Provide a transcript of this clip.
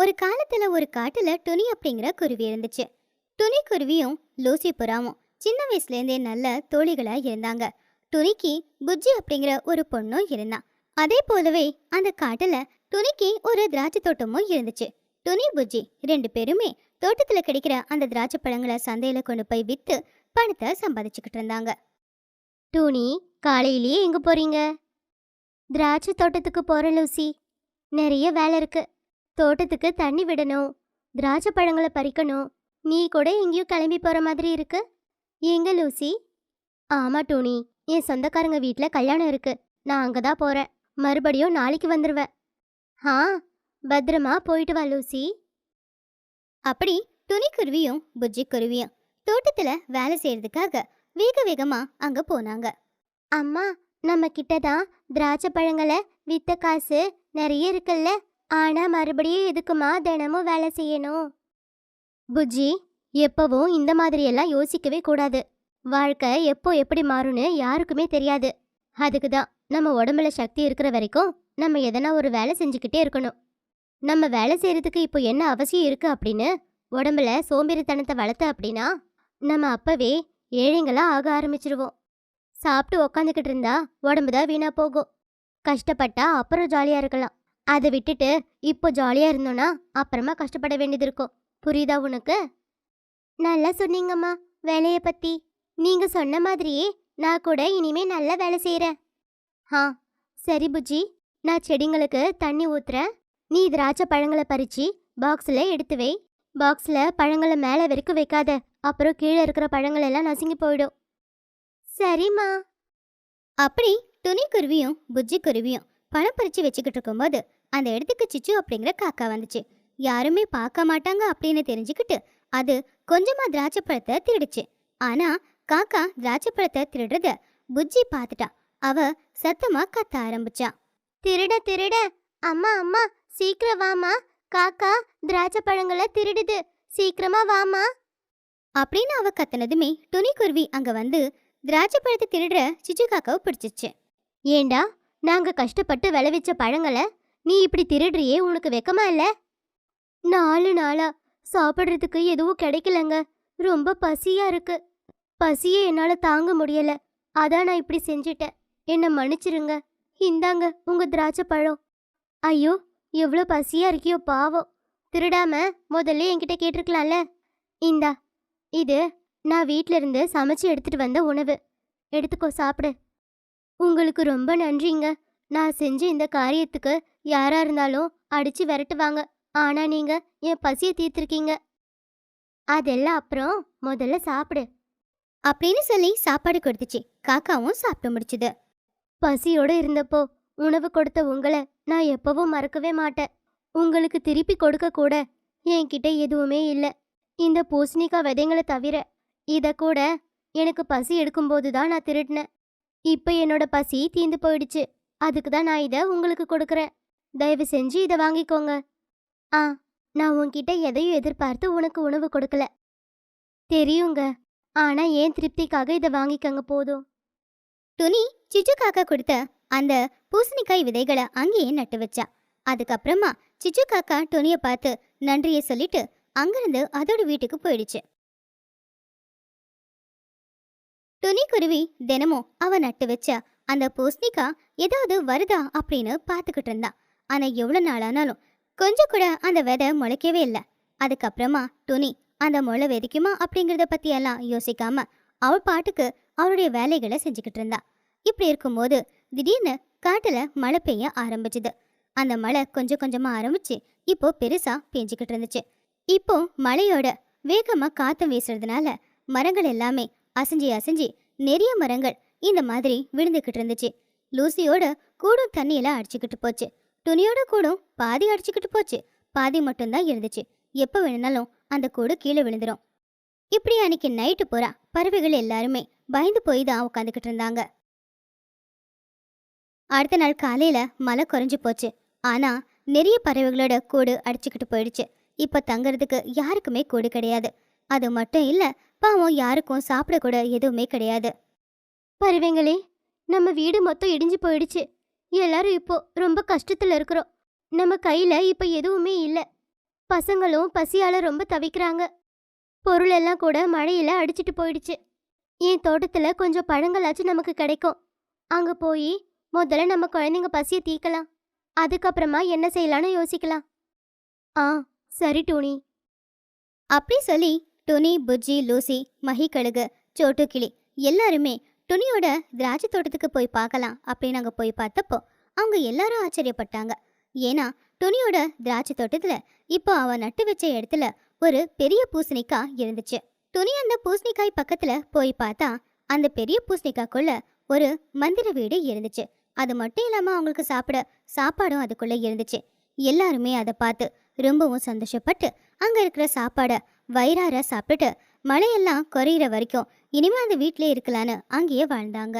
ஒரு காலத்துல ஒரு காட்டுல துணி அப்படிங்கிற குருவி இருந்துச்சு. துணி குருவியும் லூசி புறாவும் சின்ன வயசுல இருந்தே நல்ல தோழிகளா இருந்தாங்க. துணிக்கு புஜ்ஜி அப்படிங்கிற ஒரு பொண்ணும் இருந்தான் அதே போலவே அந்த காட்டுல துணிக்கு ஒரு திராட்சை தோட்டமும் இருந்துச்சு. துணி புஜ்ஜி ரெண்டு பேருமே தோட்டத்துல கிடைக்கிற அந்த திராட்சை பழங்களை சந்தையில கொண்டு போய் வித்து பணத்தை சம்பாதிச்சுக்கிட்டு இருந்தாங்க. துணி காலையிலேயே எங்க போறீங்க? திராட்சை தோட்டத்துக்கு போற லூசி. நிறைய வேலை இருக்கு. தோட்டத்துக்கு தண்ணி விடணும். திராட்சை பழங்களை பறிக்கணும். நீ கூட எங்கேயும் கிளம்பி போகிற மாதிரி இருக்கு. எங்க லூசி? ஆமா டோனி. என் சொந்தக்காரங்க வீட்டில் கல்யாணம் இருக்கு. நான் அங்கே தான் போறேன். மறுபடியும் நாளைக்கு வந்துடுவேன் ஆ பத்திரமா போயிட்டு வா லூசி. அப்படி துணிக்குருவியும் புஜ்ஜி குருவியும் வேலை செய்யறதுக்காக வேக வேகமா அங்கே போனாங்க. அம்மா நம்ம கிட்ட தான் திராட்சை பழங்களை வித்த காசு நிறைய இருக்குல்ல. ஆனா மறுபடியும் எதுக்குமா தினமும் வேலை செய்யணும்? புஜ்ஜி எப்பவும் இந்த மாதிரி எல்லாம் யோசிக்கவே கூடாது. வாழ்க்கை எப்போ எப்படி மாறும்னு யாருக்குமே தெரியாது. அதுக்கு தான் நம்ம உடம்புல சக்தி இருக்கிற வரைக்கும் நம்ம எதனா ஒரு வேலை செஞ்சுக்கிட்டே இருக்கணும். நம்ம வேலை செய்யறதுக்கு இப்போ என்ன அவசியம் இருக்கு அப்படின்னு உடம்புல சோம்பேறித்தனத்தை வளர்த்த அப்படின்னா நம்ம அப்பவே ஏழைங்களா ஆக ஆரம்பிச்சிருவோம். சாப்பிட்டு உக்காந்துக்கிட்டு இருந்தா உடம்பு தான் வீணா போகும். கஷ்டப்பட்டா அப்புறம் ஜாலியா இருக்கலாம். அதை விட்டுட்டு இப்போ ஜாலியாக இருந்தோன்னா அப்புறமா கஷ்டப்பட வேண்டியது இருக்கும். புரியுதா உனக்கு? நல்லா சொன்னீங்கம்மா. வேலையை பற்றி நீங்கள் சொன்ன மாதிரியே நான் கூட இனிமே நல்லா வேலை செய்கிறேன் ஆ சரி புஜ்ஜி. நான் செடிங்களுக்கு தண்ணி ஊற்றுறேன் நீ திராட்சை பழங்களை பறித்து பாக்ஸில் எடுத்து வை. பாக்ஸில் பழங்களை மேலே வரைக்கும் வைக்காத. அப்புறம் கீழே இருக்கிற பழங்கள் எல்லாம் நசுங்கி போயிடும். சரிம்மா. அப்படி துணி குருவியும் புஜ்ஜி குருவியும் பழம் பறித்து வச்சுக்கிட்டு இருக்கும்போது அந்த இடத்துக்கு சிச்சு அப்படிங்கிற காக்கா வந்துச்சு. யாருமே பார்க்க மாட்டாங்க அப்படின்னு தெரிஞ்சுக்கிட்டு அது கொஞ்சமா திராட்சை பழத்தை திருடுச்சு. ஆனா காக்கா திராட்சை பழத்தை திருடுறத புஜ்ஜி பார்த்துட்டா. அவ சத்தமா கத்த ஆரம்பிச்சா. திருட திருட. அம்மா அம்மா சீக்கிரம் வாமா காக்கா திராட்சை பழங்களை திருடுது. சீக்கிரமா வாமா அப்படின்னு அவ கத்துனதுமே துணி குருவி அங்க வந்து திராட்சை பழத்தை திருடுற சிச்சு காக்காவை பிடிச்சிச்சு. ஏண்டா நாங்க கஷ்டப்பட்டு விளைவிச்ச பழங்களை நீ இப்படி திருடுறியே உனக்கு வெக்கமா இல்ல? நாலு நாளா சாப்பிட்றதுக்கு எதுவும் கிடைக்கலங்க. ரொம்ப பசியா இருக்கு. பசியை என்னால தாங்க முடியல. அதான் நான் இப்படி செஞ்சிட்டேன். என்னை மன்னிச்சிருங்க. இந்தாங்க உங்க திராட்சை பழம். ஐயோ எவ்வளோ பசியா இருக்கியோ பாவம். திருடாம முதல்ல என்கிட்ட கேட்டிருக்கலாம்ல? இந்தா இது நான் வீட்ல இருந்து சமைச்சு எடுத்துட்டு வந்த உணவு. எடுத்துக்கோ சாப்பிடு. உங்களுக்கு ரொம்ப நன்றிங்க. நான் செஞ்ச இந்த காரியத்துக்கு யாரா இருந்தாலும் அடிச்சு விரட்டுவாங்க. ஆனா நீங்க என் பசியை தீர்த்திருக்கீங்க. அதெல்லாம் அப்புறம் முதல்ல சாப்பிடு. அப்படின்னு சொல்லி சாப்பாடு கொடுத்துச்சு. காக்காவும் சாப்பிட்டு முடிச்சுது. பசியோட இருந்தப்போ உணவு கொடுத்த உங்களை நான் எப்பவும் மறக்கவே மாட்டேன். உங்களுக்கு திருப்பி கொடுக்க கூட என்கிட்ட எதுவுமே இல்லை. இந்த பூசணிக்காய் விதைங்களை தவிர இதை கூட எனக்கு பசி எடுக்கும்போது தான் நான் திருடினேன். இப்போ என்னோட பசி தீந்து போயிடுச்சு. அதுக்கு தான் நான் இதை உங்களுக்கு கொடுக்குறேன். தயவு செஞ்சு இதை வாங்கிக்கோங்க. ஆ நான் உன்கிட்ட எதையும் எதிர்பார்த்து உனக்கு உணவு கொடுக்கல. தெரியுங்க. ஆனா ஏன் திருப்திக்காக இதை வாங்கிக்கங்க போதும்? துணி சிச்சு காக்கா கொடுத்த அந்த பூசணிக்காய் விதைகளை அங்கேயே நட்டு வச்சா. அதுக்கப்புறமா சிச்சு காக்கா துணியை பார்த்து நன்றியை சொல்லிட்டு அங்கிருந்து அதோட வீட்டுக்கு போயிடுச்சு. துணி குருவி தினமும் அவ நட்டு வச்ச அந்த பூஸ்னிகா ஏதாவது வருதா அப்படின்னு பார்த்துக்கிட்டு இருந்தா. ஆனா எவ்வளவு நாளானாலும் கொஞ்சம் கூட அந்த விதை முளைக்கவே இல்லை. அதுக்கப்புறமா துணி அந்த முளை வெதிக்குமா அப்படிங்கிறத பத்தி எல்லாம் யோசிக்காம அவள் பாட்டுக்கு அவளுடைய வேலைகளை செஞ்சுக்கிட்டு இருந்தா. இப்படி இருக்கும்போது திடீர்னு காட்டுல மழை பெய்ய ஆரம்பிச்சுது. அந்த மழை கொஞ்சம் கொஞ்சமா ஆரம்பிச்சு இப்போ பெருசா பெஞ்சுக்கிட்டு இருந்துச்சு. இப்போ மழையோட வேகமா காற்று வீசுறதுனால மரங்கள் எல்லாமே அசைஞ்சு அசைஞ்சு நிறைய மரங்கள் இந்த மாதிரி விழுந்துக்கிட்டு இருந்துச்சு. லூசியோட கூடும் தண்ணியில அடிச்சுக்கிட்டு போச்சு. துணியோட கூடும் பாதி அடிச்சுக்கிட்டு போச்சு. பாதி மட்டும்தான் இருந்துச்சு. எப்போ வேணுனாலும் அந்த கூடு கீழே விழுந்துரும். இப்படி அன்னைக்கு நைட்டு போறா பறவைகள் எல்லாருமே பயந்து போய் தான் உட்காந்துக்கிட்டு இருந்தாங்க. அடுத்த நாள் காலையில மழை குறைஞ்சு போச்சு. ஆனா நிறைய பறவைகளோட கூடு அடிச்சுக்கிட்டு போயிடுச்சு. இப்ப தங்கறதுக்கு யாருக்குமே கூடு கிடையாது. அது மட்டும் இல்ல பாவம் யாருக்கும் சாப்பிட கூட எதுவுமே கிடையாது. பறவைங்களே நம்ம வீடு மொத்தம் இடிஞ்சு போயிடுச்சு. எல்லாரும் இப்போ ரொம்ப கஷ்டத்துல இருக்கிறோம். நம்ம கையில இப்ப எதுவுமே இல்ல. பசங்களும் பசியால ரொம்ப தவிக்கிறாங்க. பொருள் எல்லாம் கூட மழையில அடிச்சிட்டு போயிடுச்சு. என் தோட்டத்துல கொஞ்சம் பழங்களாச்சும் நமக்கு கிடைக்கும். அங்க போய் முதல்ல நம்ம குழந்தைங்க பசியை தீக்கலாம் அதுக்கப்புறமா என்ன செய்யலாம்னு யோசிக்கலாம். ஆ சரி டோனி. அப்படி சொல்லி டொனி புஜ்ஜி லூசி மஹிக்கழுகு சோட்டுக்கிளி எல்லாருமே துணியோட திராட்சை தோட்டத்துக்கு போய் பார்க்கலாம் அப்படின்னு அங்கே போய் பார்த்தப்போ அவங்க எல்லாரும் ஆச்சரியப்பட்டாங்க. ஏன்னா துணியோட திராட்சை தோட்டத்துல இப்போ அவ நட்டு வச்ச இடத்துல ஒரு பெரிய பூசணிக்காய் இருந்துச்சு. துணி அந்த பூசணிக்காய் பக்கத்துல போய் பார்த்தா அந்த பெரிய பூசணிக்காய்க்குள்ள ஒரு மந்திர வீடு இருந்துச்சு. அது மட்டும் இல்லாமல் அவங்களுக்கு சாப்பிட சாப்பாடும் அதுக்குள்ளே இருந்துச்சு. எல்லாருமே அதை பார்த்து ரொம்பவும் சந்தோஷப்பட்டு அங்க இருக்கிற சாப்பாடை வயிறார சாப்பிட்டுட்டு மழையெல்லாம் குறையிற வரைக்கும் இனிமே அந்த வீட்டிலே இருக்கலான்னு அங்கேயே வாழ்ந்தாங்க.